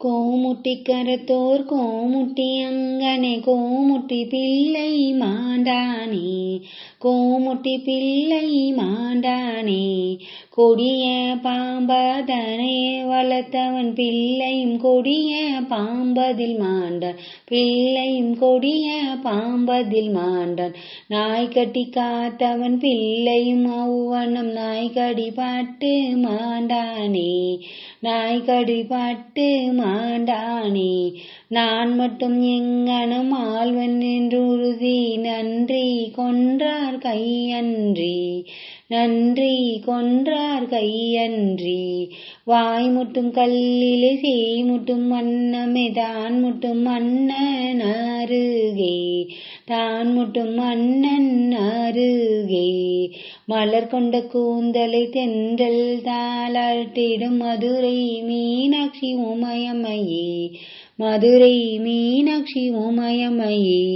കോമുട്ടിക്കരത്തോർ കോമുട്ടി അങ്ങനെ കോമുട്ടി പിള്ളൈ മാണ്ടാനേ. കോമുട്ടി പിള്ളൈ മാണ്ടാനേ. பாம்பதனே கொடிய பாம்பதனே வளர்த்தவன் பிள்ளையும் கொடிய பாம்பதில் மாண்டான். பிள்ளையும் கொடிய பாம்பதில் மாண்டான். நாய் கட்டி காத்தவன் பிள்ளையும் அவ்வனம் நாய்கடி பாட்டு மாண்டானே நாய்கடி பாட்டு மாண்டானே. நான் மட்டும் எங்கனம் ஆழ்வன் என்று உறுதி நன்றி கொன்றார் கையன்றி. நன்றி கொன்றார் கையன்றி. வாய் முட்டும் கல்லிலே சேய் முட்டும் மன்னமே தான் முட்டும் அண்ணன் அருகே. தான் முட்டும் அண்ணன் அருகே. மலர் கொண்ட கூந்தலை தென்றல் தாளாட்டிடும் மதுரை மீனாட்சி உமையம்மையே. மதுரை மீனாட்சி உமையம்மையே.